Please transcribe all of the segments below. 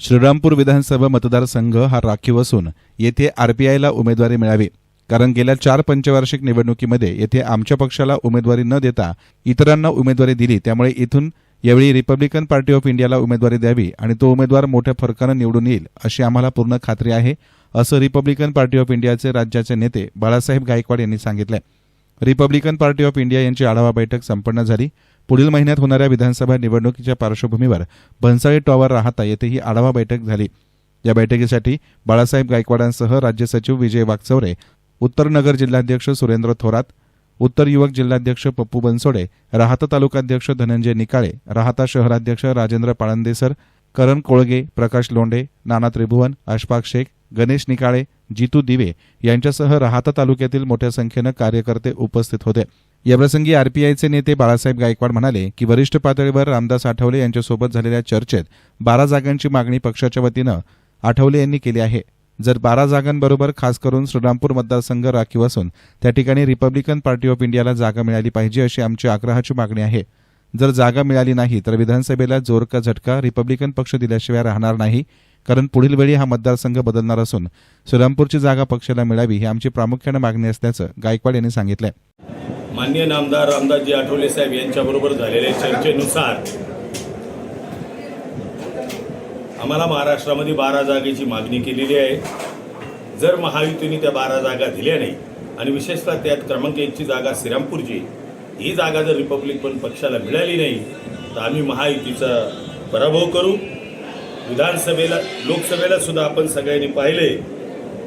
श्रीरामपूर विधानसभा मतदारसंघ हा राखीव असून येथे आरपीआयला उमेदवारी मिळावी. कारण गेल्या चार पंचवार्षिक निवडणुकीमध्ये येथे आमच्या पक्षाला उमेदवारी न देता इतरांना उमेदवारी दिली. त्यामुळे इथून यावेळी रिपब्लिकन पार्टी ऑफ इंडियाला उमेदवारी द्यावी आणि तो उमेदवार मोठ्या फरकानं निवडून येईल अशी आम्हाला पूर्ण खात्री आहे असं रिपब्लिकन पार्टी ऑफ इंडियाचे राज्याचे नेते बाळासाहेब गायकवाड यांनी सांगितलं रिपब्लिकन पार्टी ऑफ इंडिया यांची आढावा बैठक संपन्न झाली. पुढील महिन्यात होणाऱ्या विधानसभा निवडणुकीच्या पार्श्वभूमीवर भन्साळी टॉवर राहता येथे ही आढावा बैठक झाली. या बैठकीसाठी बाळासाहेब गायकवाडांसह राज्य सचिव विजय वागचौरे उत्तर नगर जिल्हाध्यक्ष सुरेंद्र थोरात उत्तर युवक जिल्हाध्यक्ष पप्पू बनसोडे राहता तालुकाध्यक्ष धनंजय निकाळे राहता शहराध्यक्ष राजेंद्र पाळंदेसर करण कोळगे प्रकाश लोंढे नाना त्रिभुवन अशफाक शेख गणेश निकाळे जितू दिवे यांच्यासह राहता तालुक्यातील मोठ्या संख्येनं कार्यकर्ते उपस्थित होते. याप्रसंगी आरपीआयचे नेते बाळासाहेब गायकवाड म्हणाले की वरिष्ठ पातळीवर रामदास आठवले यांच्यासोबत झालेल्या चर्चेत बारा जागांची मागणी पक्षाच्या वतीनं आठवले यांनी केली आहे. जर बारा जागांबरोबर खास करून श्रीरामपूर मतदारसंघ राखीव असून त्या ठिकाणी रिपब्लिकन पार्टी ऑफ इंडियाला जागा मिळाली पाहिजे अशी आमची आग्रहाची मागणी आहे. जर जागा मिळाली नाही तर विधानसभेला जोरका झटका रिपब्लिकन पक्ष दिल्याशिवाय राहणार नाही. कारण पुढील वेळी हा मतदारसंघ बदलणार असून श्रीरामपूरची जागा पक्षाला मिळावी ही आमची प्रामुख्यानं मागणी असल्याचं गायकवाड यांनी सांगितलं मान्य नामदार रामदासजी आठवले साहेब यांच्याबरोबर झालेल्या चर्चेनुसार आम्हाला महाराष्ट्रामध्ये बारा जागेची मागणी केलेली आहे. जर महायुतीने त्या बारा जागा दिल्या नाही आणि विशेषतः त्यात क्रमांक एकची जागा श्रीरामपूरची ही जागा जर रिपब्लिकन पक्षाला मिळाली नाही तर आम्ही महायुतीचा पराभव करू. विधानसभेला लोकसभेला सुद्धा आपण सगळ्यांनी पाहिले.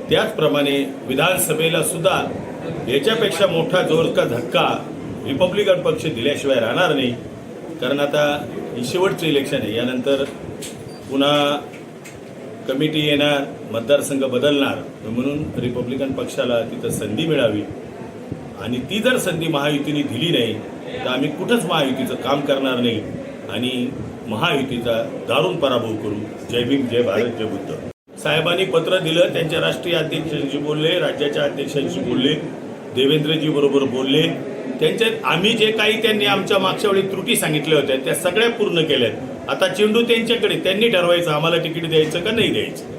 त्याचप्रमाणे विधानसभेला सुद्धा याच्यापेक्षा मोठा जोर का धक्का रिपब्लिकन पक्ष दिल्याशिवाय राहणार नाही. कारण आता ही शेवटचं इलेक्शन आहे. यानंतर पुन्हा कमिटी येणार मतदारसंघ बदलणार. म्हणून रिपब्लिकन पक्षाला तिथं संधी मिळावी. आणि ती जर संधी महायुतीने दिली नाही तर आम्ही कुठंच महायुतीचं काम करणार नाही. आणि महायुतीचा दारुण पराभव करू जय भीम जय भारत जय बुद्ध. साहेबांनी पत्र दिलं त्यांच्या राष्ट्रीय अध्यक्षांशी बोलले राज्याच्या अध्यक्षांशी बोलले देवेंद्रजी बरोबर बोलले. त्यांच्या आम्ही जे काही त्यांनी आमच्या मागच्या वेळी त्रुटी सांगितल्या होत्या त्या सगळ्या पूर्ण केल्यात. आता चेंडू त्यांच्याकडे त्यांनी ठरवायचं आम्हाला तिकीट द्यायचं का नाही द्यायचं?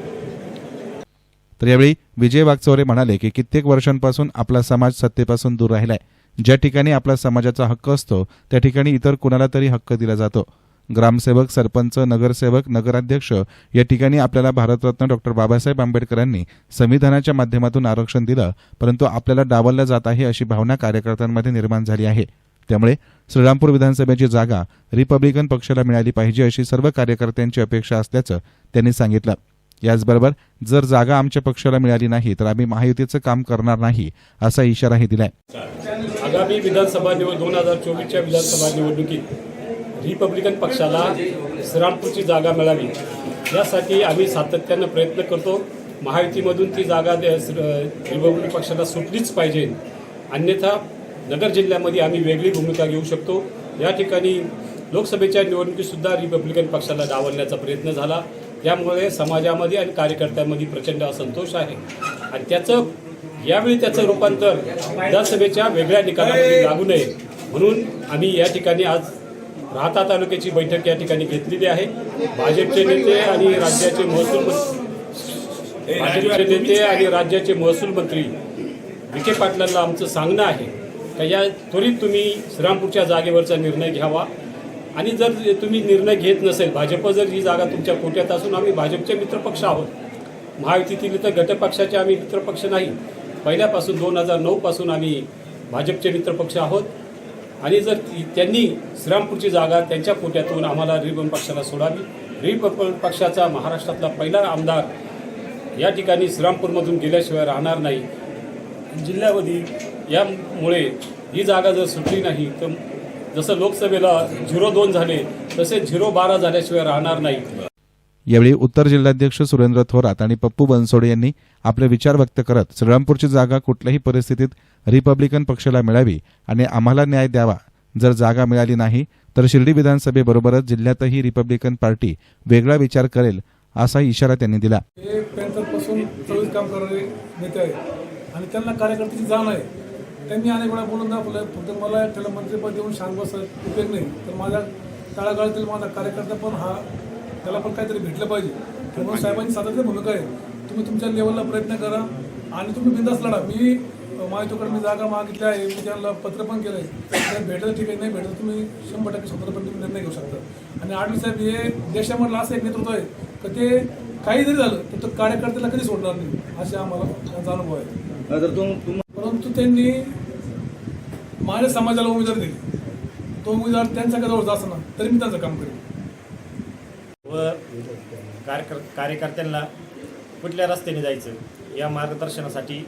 तर यावेळी विजय वागचौरे म्हणाले की कित्येक वर्षांपासून आपला समाज सत्तेपासून दूर राहिलाय. ज्या ठिकाणी आपला समाजाचा हक्क असतो त्या ठिकाणी इतर कुणाला तरी हक्क दिला जातो. ग्रामसेवक सरपंच नगरसेवक नगराध्यक्ष या ठिकाणी आपल्याला भारतरत्न डॉक्टर बाबासाहेब आंबेडकरांनी संविधानाच्या माध्यमातून आरक्षण दिलं परंतु आपल्याला डावललं जात आहे अशी भावना कार्यकर्त्यांमध्ये निर्माण झाली आहे. त्यामुळे श्रीरामपूर विधानसभेची जागा रिपब्लिकन पक्षाला मिळाली पाहिजे अशी सर्व कार्यकर्त्यांची अपेक्षा असल्याचं त्यांनी सांगितलं. याचबरोबर जर जागा आमच्या पक्षाला मिळाली नाही तर आम्ही महायुतीचं काम करणार नाही असा इशाराही दिलाय. आगामी विधानसभा दोन हजार चोवीसच्या विधानसभा निवडणुकीत रिपब्लिकन पक्षाला श्रीरामपूरची जागा मिळावी. यासाठी आम्ही सातत्यानं प्रयत्न करतो. महायुतीमधून ती जागा रिपब्लिकन रिपब्लिक पक्षाला सुटलीच पाहिजे. अन्यथा नगर जिल्ह्यामध्ये आम्ही वेगळी भूमिका घेऊ शकतो. या ठिकाणी लोकसभेच्या निवडणुकीसुद्धा रिपब्लिकन पक्षाला डावलण्याचा प्रयत्न झाला. त्यामुळे समाजामध्ये आणि कार्यकर्त्यांमध्ये प्रचंड असंतोष आहे. आणि त्याचं यावेळी त्याचं रूपांतर विधानसभेच्या वेगळ्या निकालामध्ये लागू नये. म्हणून आम्ही या ठिकाणी आज राहता तालुक्याची बैठक या ठिकाणी घेतलेली आहे. भाजपचे नेते आणि राज्याचे महसूल मंत्री भाजपचे नेते आणि राज्याचे महसूल मंत्री विखे पाटलांना आमचं सांगणं आहे. का या त्वरित तुम्ही श्रीरामपूरच्या जागेवरचा निर्णय घ्यावा. आणि जर तुम्ही निर्णय घेत नसेल भाजप जर ही जागा तुमच्या कोट्यात असून आम्ही भाजपचे मित्रपक्ष आहोत. महायुतीतील तर घटपक्षाचे आम्ही मित्रपक्ष नाही. पहिल्यापासून दोन हजार नऊपासून आम्ही भाजपचे मित्रपक्ष आहोत. आणि जर ती- त्यांनी श्रीरामपूरची जागा त्यांच्या पोट्यातून आम्हाला रिपब्लिकन पक्षाला सोडावी. रिपब्लिकन पक्षाचा महाराष्ट्रातला पहिला आमदार या ठिकाणी श्रीरामपूरमधून गेल्याशिवाय राहणार नाही. जिल्ह्यामध्ये यामुळे ही जागा जर सुटली नाही तर जसं लोकसभेला झिरो दोन झाले तसे झिरो बारा झाल्याशिवाय राहणार नाही. यावेळी उत्तर जिल्हाध्यक्ष सुरेंद्र थोरात आणि पप्पू बनसोडे यांनी आपले विचार व्यक्त करत श्रीरामपूरची जागा कुठल्याही परिस्थितीत रिपब्लिकन पक्षाला मिळावी आणि आम्हाला न्याय द्यावा. जर जागा मिळाली नाही तर शिर्डी विधानसभेबरोबरच जिल्ह्यातही रिपब्लिकन पार्टी वेगळा विचार करेल असा इशारा त्यांनी दिला. काम करणारे नेते आहेत आणि त्यांना कार्यकर्त्याची जाण आहे. त्यांनी अनेक वेळा बोलून दाखवलं फक्त मला त्याला मंत्रिपद देऊन शांत बसत उपयोग नाही तर माझ्या तळागाळातील माझा कार्यकर्ता पण हा त्याला पण काहीतरी भेटलं पाहिजे. त्यामुळे साहेबांची सातत्य भूमिका आहे. तुम्ही तुमच्या लेवलला प्रयत्न करा आणि तुम्ही बिंदास लढा. मी माहितीकडे मी जागा मागितली आहे. मी त्यांना पत्र पण केलं आहे भेटलं ठीक आहे नाही भेटलं तुम्ही शंभर टक्के स्वतंत्रपणे तुम्ही निर्णय घेऊ शकता. आणि आडवी साहेब हे देशामधलं असं एक नेतृत्व आहे. का ते काही जरी झालं तर तो कार्यकर्त्याला कधी सोडणार नाही असे आम्हाला त्यांचा अनुभव आहे. परंतु त्यांनी माझ्या समाजाला उमेदवार दिली. तो उमेदवार त्यांच्या जवळ असताना तरी मी त्यांचं काम करेन. व कार्यकर कार्यकर्त्यांना कुठल्या रस्त्याने जायचं या मार्गदर्शनासाठी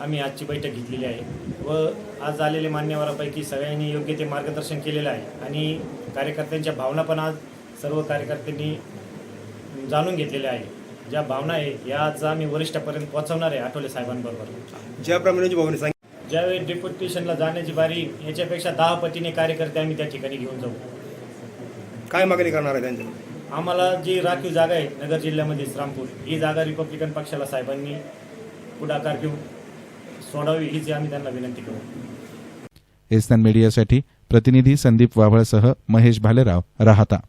आम्ही आजची बैठक घेतलेली आहे. व आज आलेले मान्यवरापैकी सगळ्यांनी योग्य ते मार्गदर्शन केलेलं आहे. आणि कार्यकर्त्यांच्या भावना पण आज सर्व कार्यकर्त्यांनी जाणून घेतलेल्या आहे ज्या भावना आहे या आज आम्ही वरिष्ठापर्यंत पोहोचवणार आहे आठवले साहेबांबरोबर. ज्याप्रमाणे सांगितलं. ज्यावेळी डेप्युटेशनला जाण्याची बारी याच्यापेक्षा दहा पटीने कार्यकर्ते आम्ही त्या ठिकाणी घेऊन जाऊ. काय मागणी करणार आहे त्यांच्या आम्हाला जी राखीव जागा आहे नगर जिल्ह्यामध्ये श्रामपूर ही जागा रिपब्लिकन पक्षाला साहेबांनी पुढाकार घेऊन सोडावी हीच आम्ही त्यांना विनंती करू. एसन मीडियासाठी प्रतिनिधी संदीप वाभळसह महेश भालेराव राहता.